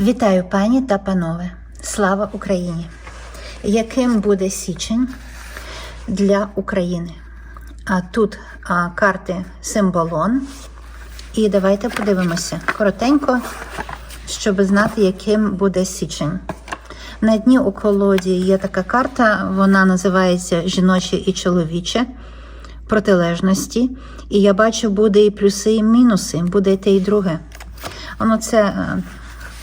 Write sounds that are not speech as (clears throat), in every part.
Вітаю пані та панове! Слава Україні! Яким буде січень для України? А тут а, карти символон. І давайте подивимося коротенько, щоб знати, яким буде січень. На дні у колоді є така карта, вона називається Жіноче і чоловіче протилежності. І я бачу, буде і плюси, і мінуси, буде і те, і друге. Воно це е,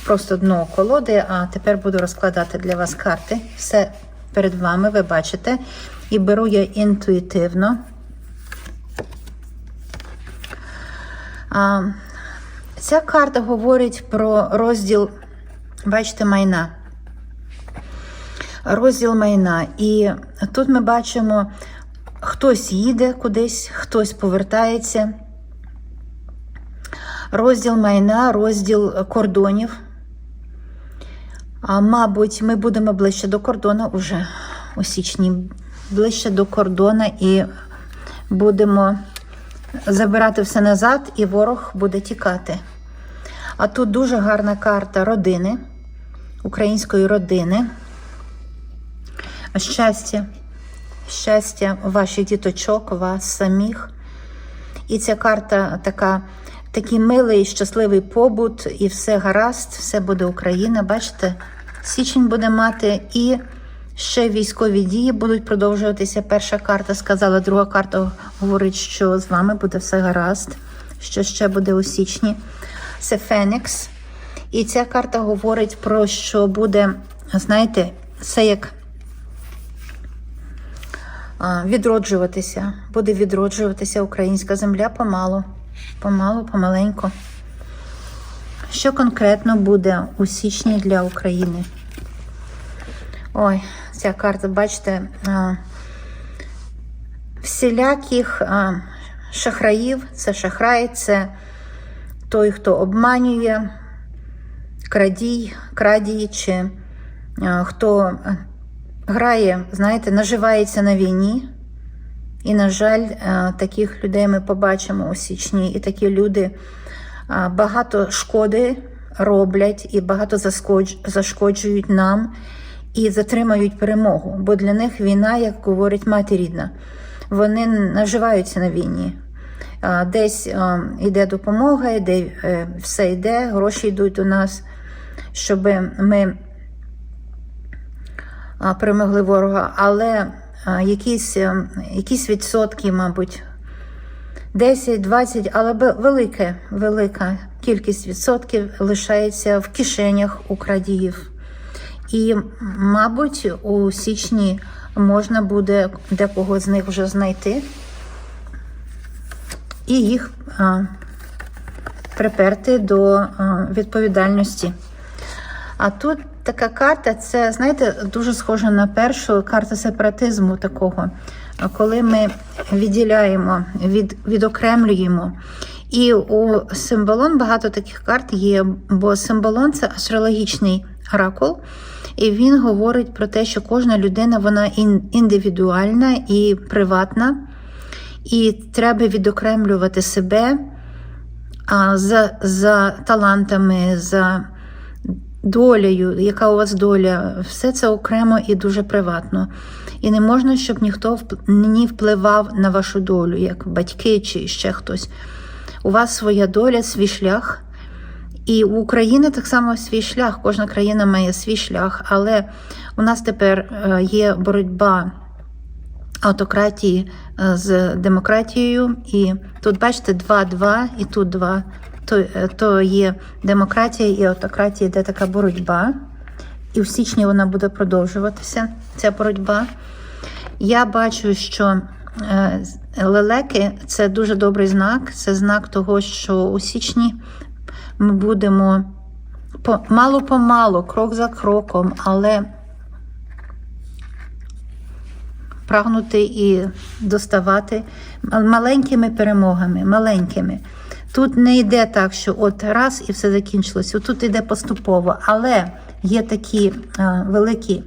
просто дно колоди, а тепер буду розкладати для вас карти. Все перед вами, ви бачите. І беру я інтуїтивно. А, Ця карта говорить про розділ, бачите, майна. Розділ майна. І тут ми бачимо, хтось їде кудись, хтось повертається. Розділ майна, розділ кордонів. А, мабуть, ми будемо ближче до кордону уже у січні, ближче до кордону і будемо забирати все назад, і ворог буде тікати. А тут дуже гарна карта родини, української родини. Щастя, щастя ваших діточок, вас самих. І ця карта така, такий милий, щасливий побут, і все гаразд, все буде Україна. Бачите, січень буде мати і ще військові дії будуть продовжуватися. Перша карта сказала, друга карта говорить, що з вами буде все гаразд, що ще буде у січні. Це Фенікс. І ця карта говорить про що буде, знаєте, це як відроджуватися. Буде відроджуватися українська земля помалу, помалу, помаленьку. Що конкретно буде у січні для України? Ой, ця карта, бачите, всіляких шахраїв, це шахрай, це той, хто обманює, крадій, крадій, чи хто грає, знаєте, наживається на війні. І, на жаль, таких людей ми побачимо у січні. І такі люди багато шкоди роблять і багато зашкоджують нам і затримають перемогу. Бо для них війна, як говорить мати рідна, вони наживаються на війні. Десь йде допомога, йде, е, все йде, гроші йдуть до нас, щоб ми перемогли ворога. Але якісь, е, якісь відсотки, мабуть, 10-20, але велике, велика кількість відсотків лишається в кишенях у крадіїв. І, мабуть, у січні можна буде декого з них вже знайти і їх а, приперти до а, відповідальності. А тут така карта, це, знаєте, дуже схожа на першу карта сепаратизму такого, коли ми відділяємо, від, відокремлюємо. І у символон багато таких карт є, бо символон це астрологічний оракул, і він говорить про те, що кожна людина вона індивідуальна і приватна, і треба відокремлювати себе за, за талантами, за долею, яка у вас доля, все це окремо і дуже приватно. І не можна, щоб ніхто не впливав на вашу долю, як батьки чи ще хтось. У вас своя доля, свій шлях. І у України так само свій шлях. Кожна країна має свій шлях, але у нас тепер е, є боротьба автократії е, з демократією. І тут, бачите, 2-2, і тут 2. То, е, то є демократія і автократія, де така боротьба. І в січні вона буде продовжуватися, ця боротьба. Я бачу, що е, лелеки це дуже добрий знак. Це знак того, що у січні ми будемо по, мало помалу, крок за кроком, але прагнути і доставати маленькими перемогами, маленькими. Тут не йде так, що от раз і все закінчилося. Тут йде поступово, але є такі а, великі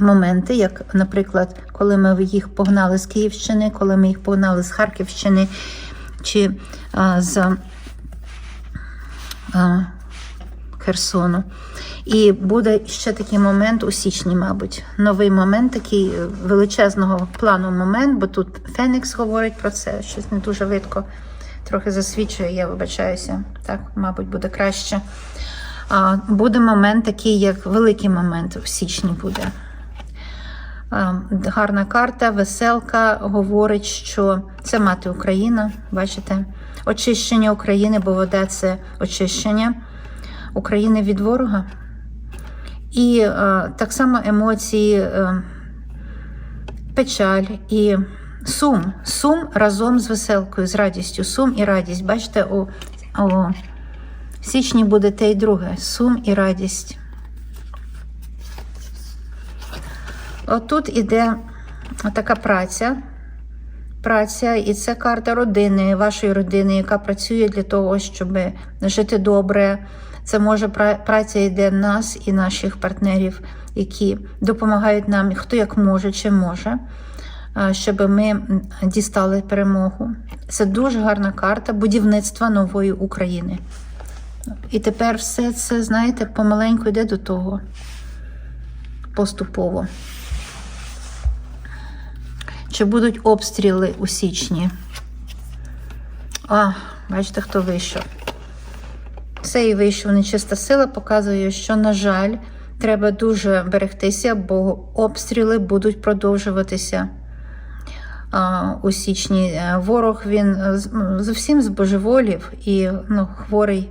моменти, як, наприклад, коли ми їх погнали з Київщини, коли ми їх погнали з Харківщини чи а, з а, Херсону. І буде ще такий момент у січні, мабуть. Новий момент, такий е, величезного плану момент, бо тут Фенікс говорить про це, щось не дуже видко. Трохи засвідчує, я вибачаюся. Так, мабуть, буде краще. А, Буде момент такий, як великий момент у січні буде. А, Гарна карта, веселка говорить, що це мати Україна, бачите? Очищення України, бо вода це очищення України від ворога. І е, так само емоції, е, печаль і сум. Сум разом з веселкою, з радістю. Сум і радість. Бачите, у, у січні буде те й друге сум і радість. Отут іде така праця. Праця, і це карта родини, вашої родини, яка працює для того, щоб жити добре. Це може праця йде нас і наших партнерів, які допомагають нам, хто як може чи може, щоб ми дістали перемогу. Це дуже гарна карта будівництва нової України. І тепер все це, знаєте, помаленьку йде до того поступово. Чи будуть обстріли у січні? А, бачите, хто вийшов. Цей вийшов нечиста сила, показує, що, на жаль, треба дуже берегтися, бо обстріли будуть продовжуватися у січні. Е, Ворог він е, зовсім збожеволів і ну, хворий.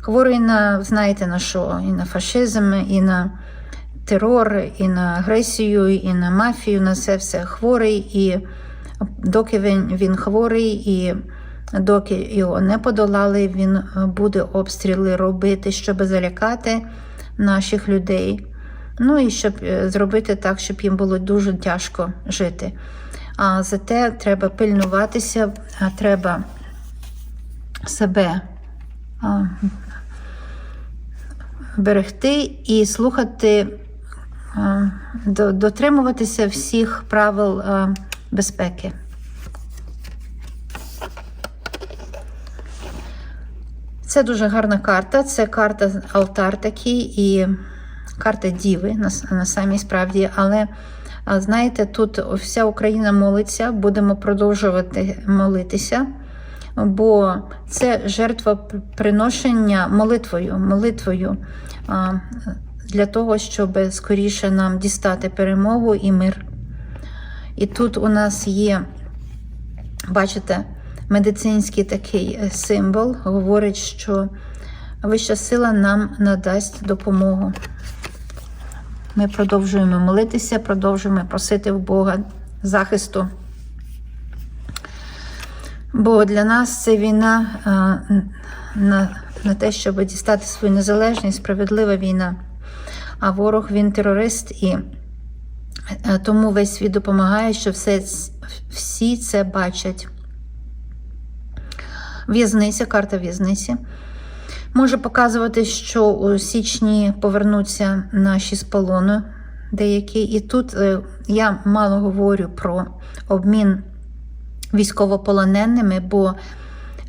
Хворий на, знаєте, на що? І на фашизм, і на терор, і на агресію, і на мафію, на це все хворий. І доки він, він хворий, і доки його не подолали, він е, буде обстріли робити, щоб залякати наших людей. Ну і щоб зробити так, щоб їм було дуже тяжко жити. А зате треба пильнуватися, треба себе берегти і слухати, дотримуватися всіх правил безпеки. Це дуже гарна карта. Це карта алтар такий і карта Діви на, на самій справді. Але знаєте, тут вся Україна молиться, будемо продовжувати молитися, бо це жертвоприношення молитвою, молитвою для того, щоб скоріше нам дістати перемогу і мир. І тут у нас є, бачите, медицинський такий е, символ, говорить, що вища сила нам надасть допомогу. Ми продовжуємо молитися, продовжуємо просити в Бога захисту. Бо для нас це війна а, на, на те, щоб дістати свою незалежність, справедлива війна. А ворог він терорист, і е, тому весь світ допомагає, що все, всі це бачать. В'язниця, карта в'язниці. Може показувати, що у січні повернуться наші з полону деякі. І тут е, я мало говорю про обмін військовополоненими, бо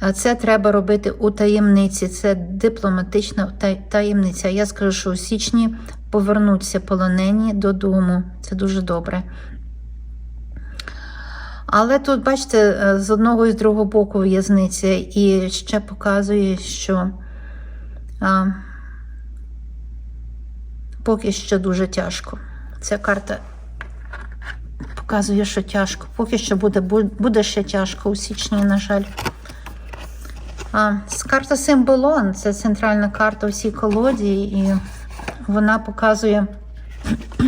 е, це треба робити у таємниці. Це дипломатична таємниця. Я скажу, що у січні повернуться полонені додому. Це дуже добре. Але тут, бачите, е, з одного і з другого боку в'язниця, і ще показує, що поки що дуже тяжко. Ця карта показує, що тяжко. Поки що буде, буде ще тяжко у січні, на жаль. А, карта Символон це центральна карта у цій колоді, і вона показує, (clears throat)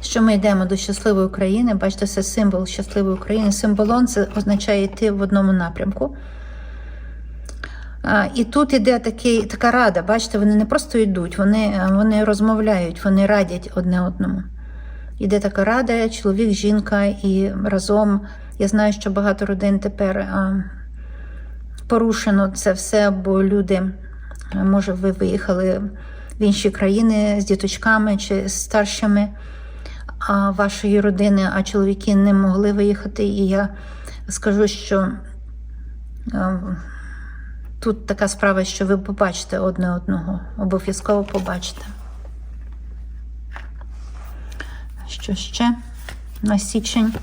що ми йдемо до щасливої України. Бачите, це символ щасливої України. Символон це означає йти в одному напрямку. І тут іде такий, така рада. Бачите, вони не просто йдуть, вони, е, вони розмовляють, вони радять одне одному. Іде така рада, чоловік, жінка, і разом. Я знаю, що багато родин тепер а, порушено це все, бо люди, може, ви виїхали в інші країни з діточками чи з старшими а, вашої родини, а чоловіки не могли виїхати. І я скажу, що. а, тут така справа, що ви побачите одне одного. Обов'язково побачите. Що ще на січень?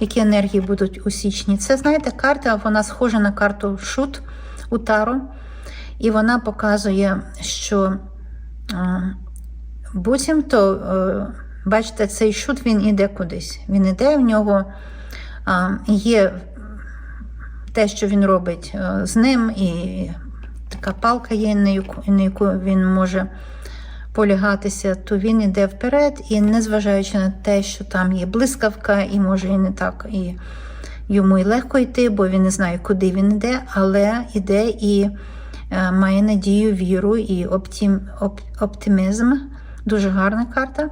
Які енергії будуть у січні? Це, знаєте, карта, вона схожа на карту Шут у Таро. І вона показує, що е, буцімто, е, бачите, цей шут він іде кудись. Він іде, в нього е, є те, що він робить е, з ним, і така палка є, на яку, він може полягатися, то він іде вперед, і незважаючи на те, що там є блискавка, і може і не так, і йому і легко йти, бо він не знає, куди він йде, але йде і е, має надію, віру і оптим, оп, оптимізм. Дуже гарна карта.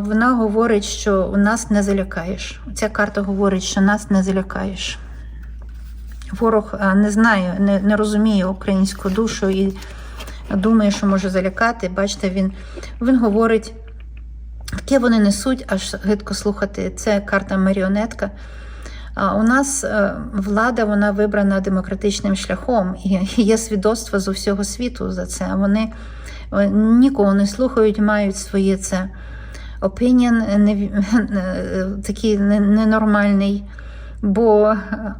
Вона говорить, що нас не залякаєш. Ця карта говорить, що нас не залякаєш. Ворог не знає, не, не розуміє українську душу і думає, що може залякати. Бачите, він, він говорить, таке вони несуть, аж гидко слухати. Це карта маріонетка. У нас е, влада вона вибрана демократичним шляхом, і є свідоцтво з усього світу за це. Вони е, нікого не слухають, мають своє це opinion не, такий не- ненормальний. Бо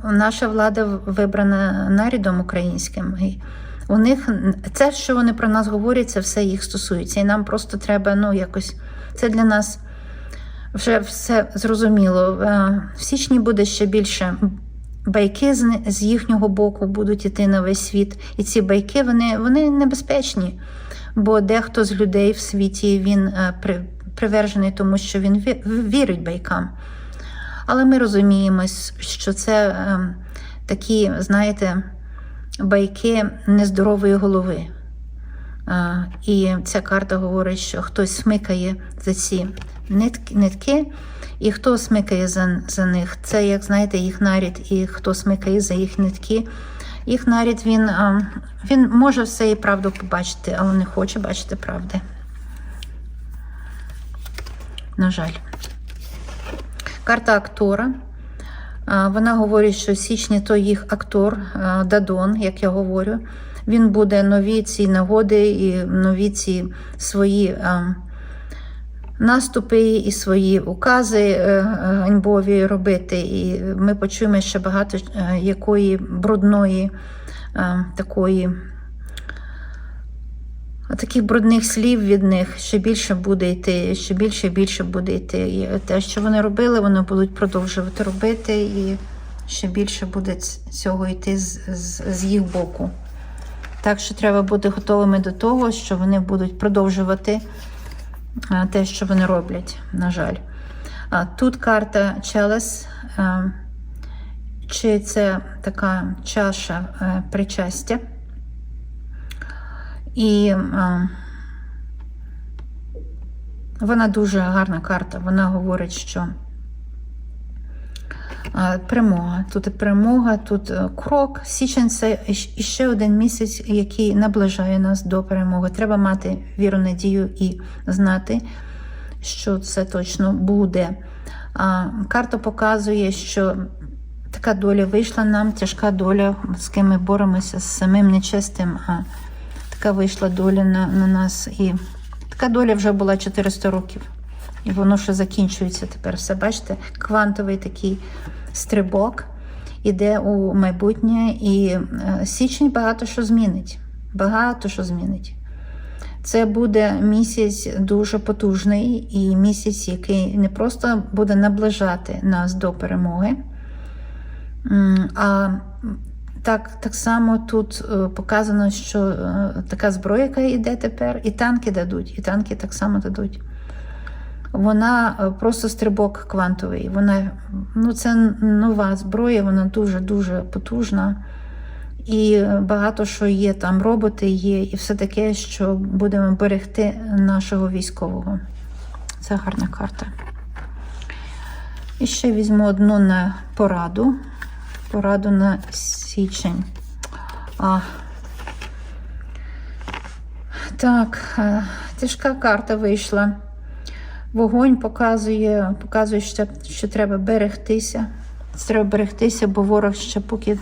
наша влада вибрана нарідом українським. І у них це, що вони про нас говорять, це все їх стосується. І нам просто треба, ну, якось це для нас вже все зрозуміло. Е, В січні буде ще більше байки з, їхнього боку будуть іти на весь світ. І ці байки вони, вони небезпечні, бо дехто з людей в світі він е, при, привержений тому, що він вірить байкам. Але ми розуміємо, що це е, такі, знаєте, байки нездорової голови. Е, і ця карта говорить, що хтось смикає за ці нитки, і хто смикає за, за них. Це, як знаєте, їх нарід, і хто смикає за їх нитки. Їх нарід він, е, він може все і правду побачити, але не хоче бачити правди. На жаль. Карта актора. Вона говорить, що в січні то їх актор Дадон, як я говорю. Він буде нові ці нагоди і нові ці свої наступи і свої укази е, е, ганьбові робити. І ми почуємо ще багато е, якої брудної такої. А таких брудних слів від них ще більше буде йти, ще більше і більше буде йти. І те, що вони робили, вони будуть продовжувати робити, і ще більше буде цього йти з, з, з їх боку. Так що треба бути готовими до того, що вони будуть продовжувати те, що вони роблять, на жаль. Тут карта Челес. Чи це така чаша е, причастя? І а, вона дуже гарна карта. Вона говорить, що а, перемога. Тут перемога, тут е, крок. Січень це іще один місяць, який наближає нас до перемоги. Треба мати віру, надію і знати, що це точно буде. А, карта показує, що така доля вийшла нам, тяжка доля, з ким ми боремося з самим нечистим. А така вийшла доля на, на нас. І така доля вже була 400 років. І воно ще закінчується тепер. Все бачите, квантовий такий стрибок іде у майбутнє, і е, січень багато що змінить. Багато що змінить. Це буде місяць дуже потужний, і місяць, який не просто буде наближати нас до перемоги, а так, так само тут е, показано, що е, така зброя, яка йде тепер, і танки дадуть, і танки так само дадуть. Вона е, просто стрибок квантовий. Вона, ну, це нова зброя, вона дуже-дуже потужна. І багато що є там, роботи є, і все таке, що будемо берегти нашого військового. Це гарна карта. І ще візьму одну на пораду. Пораду на січень. А. Так, е, тяжка карта вийшла. Вогонь показує, показує, що, що треба берегтися. Треба берегтися, бо ворог ще поки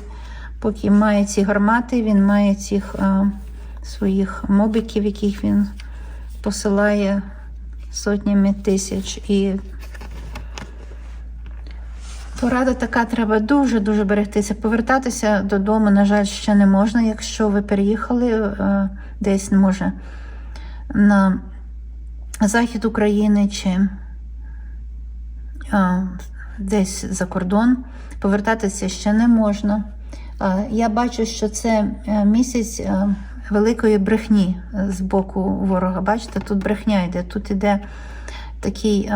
Поки має ці гармати, він має цих а, своїх мобіків, яких він посилає сотнями тисяч. І порада така, треба дуже-дуже берегтися. Повертатися додому, на жаль, ще не можна, якщо ви переїхали е, десь, може, на захід України чи а, десь за кордон. Повертатися ще не можна. А, Я бачу, що це е, місяць е, великої брехні е, з боку ворога. Бачите, тут брехня йде, тут іде такий.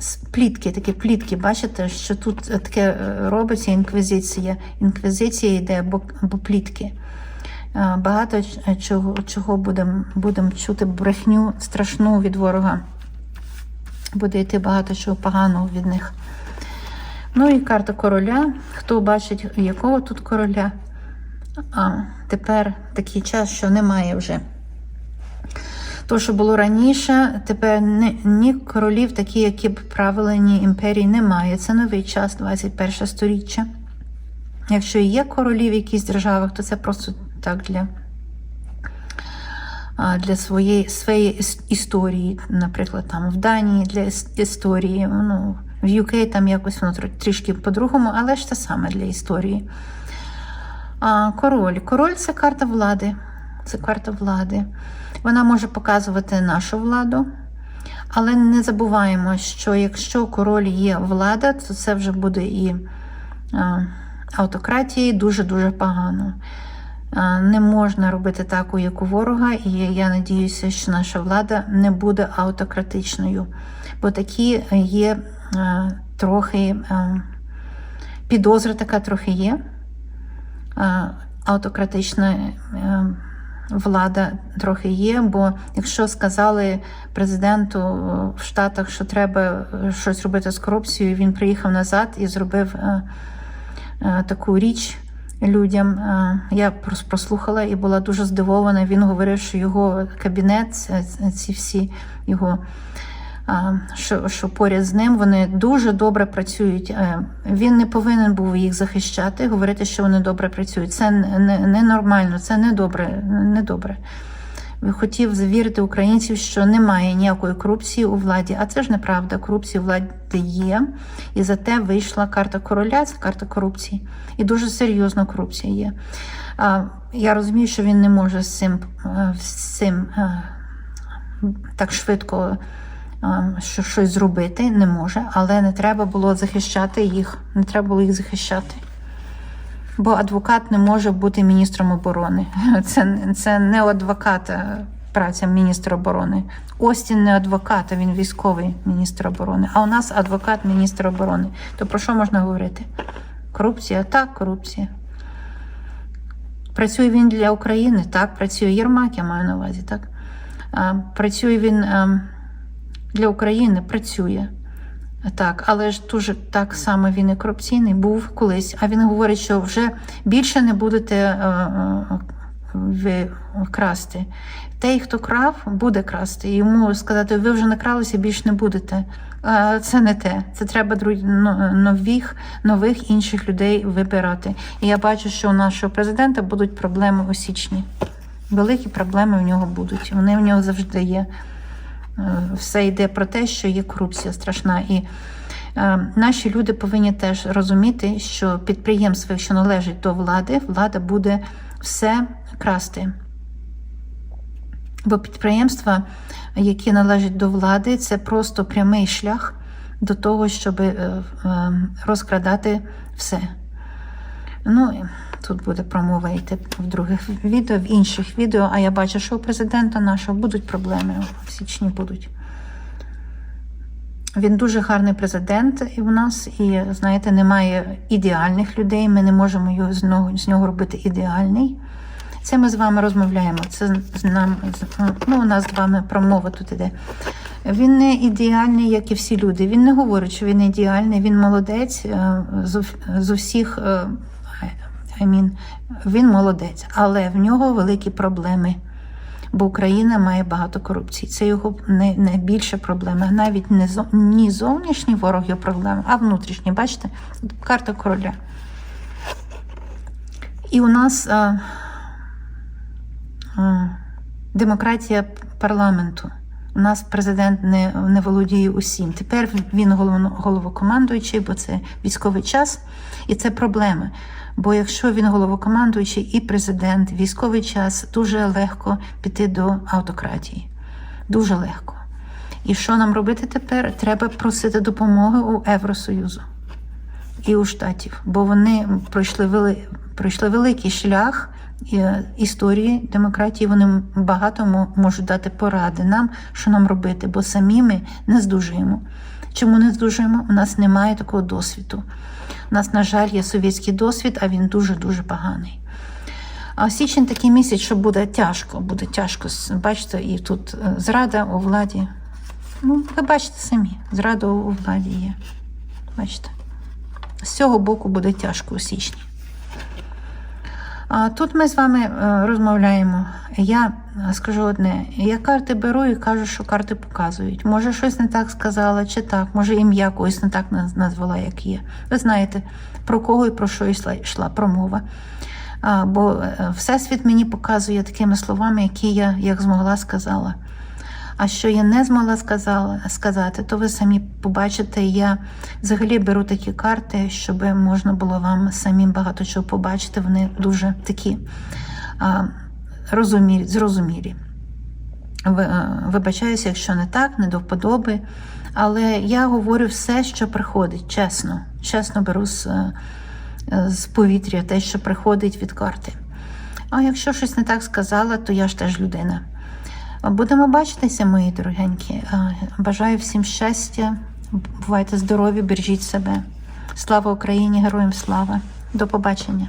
Е, Плітки, такі плітки, бачите, що тут таке е, робиться інквізиція. Інквізиція йде або, або плітки. Е, Багато чого, чого будемо будем чути брехню страшну від ворога. Буде йти багато чого поганого від них. Ну і карта короля. Хто бачить, якого тут короля? А тепер такий час, що немає вже. То, що було раніше, тепер ні, ні королів, такі, які б правили, ні імперії, немає. Це новий час, 21 сторіччя. Якщо є королі в якійсь державах, то це просто так для, для своєї, своєї історії. Наприклад, там в Данії для історії, ну, в UK там якось воно трішки по-другому, але ж те саме для історії. А, король. Король це карта влади. Це карта влади. Вона може показувати нашу владу. Але не забуваємо, що якщо король є влада, то це вже буде і а, автократії дуже-дуже погано. Не можна робити таку, як у ворога, і я надіюся, що наша влада не буде автократичною. Бо такі є трохи а, підозра така трохи є. Автократична е, влада трохи є, бо якщо сказали президенту в Штатах, що треба е, щось робити з корупцією, він приїхав назад і зробив е, е, таку річ людям. Е, Я прослухала і була дуже здивована. Він говорив, що його кабінет, ці всі його. Що, що поряд з ним вони дуже добре працюють. Е, Він не повинен був їх захищати, говорити, що вони добре працюють. Це не- ненормально, це не добре. Не добре. Хотів завірити українців, що немає ніякої корупції у владі, а це ж неправда. Корупція у владі є, і зате вийшла карта короля, це карта корупції. І дуже серйозна корупція є. Я розумію, що він не може з цим, е, з цим е, так швидко що щось зробити, не може, але не треба було захищати їх, не треба було їх захищати. Бо адвокат не може бути міністром оборони. (laughs) Це, це не у адвоката праця міністра оборони. Остін не адвокат, а він військовий міністр оборони. А у нас адвокат міністр оборони. То про що можна говорити? Корупція? Так, корупція. Працює він для України? Так, працює Єрмак, я маю на увазі, так? Працює він а, для України, працює. Так, але ж дуже так само він і корупційний був колись. А він говорить, що вже більше не будете е, е, ви красти. Той, хто крав, буде красти. Йому сказати, ви вже накралися, більше не будете. Це не те. Це треба нових, нових інших людей вибирати. І я бачу, що у нашого президента будуть проблеми у січні. Великі проблеми в нього будуть. Вони в нього завжди є. Е, все йде про те, що є корупція страшна. І е, наші люди повинні теж розуміти, що підприємство, якщо належить до влади, влада буде все красти. Бо підприємства, які належать до влади, це просто прямий шлях до того, щоб е, розкрадати все. Ну, тут буде промова йти в других відео, в інших відео, а я бачу, що у президента нашого будуть проблеми в січні будуть. Він дуже гарний президент і в нас, і знаєте, немає ідеальних людей. Ми не можемо його з нього, з нього робити ідеальний. Це ми з вами розмовляємо. Це з нам ну, у нас з вами промова тут іде. Він не ідеальний, як і всі люди. Він не говорить, що він ідеальний, він молодець е, з, з усіх. Mean, він молодець, але в нього великі проблеми. Бо Україна має багато корупції. Це його не- найбільша проблема. Навіть не зо- ні зовнішній ворог його проблема, а внутрішній. Бачите? Карта короля. І у нас а, а, демократія парламенту. У нас президент не, не володіє усім. Тепер він головокомандуючий, бо це військовий час, і це проблема. Бо якщо він головокомандуючий і президент, військовий час, дуже легко піти до автократії. Дуже легко. І що нам робити тепер? Треба просити допомоги у Євросоюзу і у штатів, бо вони пройшли вели, пройшли великий шлях історії демократії. Вони багато можуть дати поради нам, що нам робити, бо самі ми не здужуємо. Чому не здужуємо? У нас немає такого досвіду. У нас, на жаль, є совєтський досвід, а він дуже дуже поганий. А січень такий місяць, що буде тяжко, буде тяжко. Бачите, і тут е, зрада у владі. Ну, ви бачите самі, зрада у владі є. Бачите. З цього боку буде тяжко у січні. Тут ми з вами е, розмовляємо. Я скажу одне: я карти беру і кажу, що карти показують. Може, щось не так сказала, чи так, може, ім'я когось не так назвала, як є. Ви знаєте, про кого і про що йшла, промова. Бо е, Всесвіт мені показує такими словами, які я як змогла сказала. А що я не змогла сказала, сказати, то ви самі побачите. Я взагалі беру такі карти, щоб можна було вам самим багато чого побачити. Вони дуже такі а, розумілі, зрозумілі. Вибачаюся, якщо не так, не до вподоби. Але я говорю все, що приходить, чесно. Чесно беру з, е, з повітря те, що приходить від карти. А якщо щось не так сказала, то я ж теж людина. Будемо бачитися, мої дорогенькі. Бажаю всім щастя, бувайте здорові, бережіть себе. Слава Україні, героям слава. До побачення.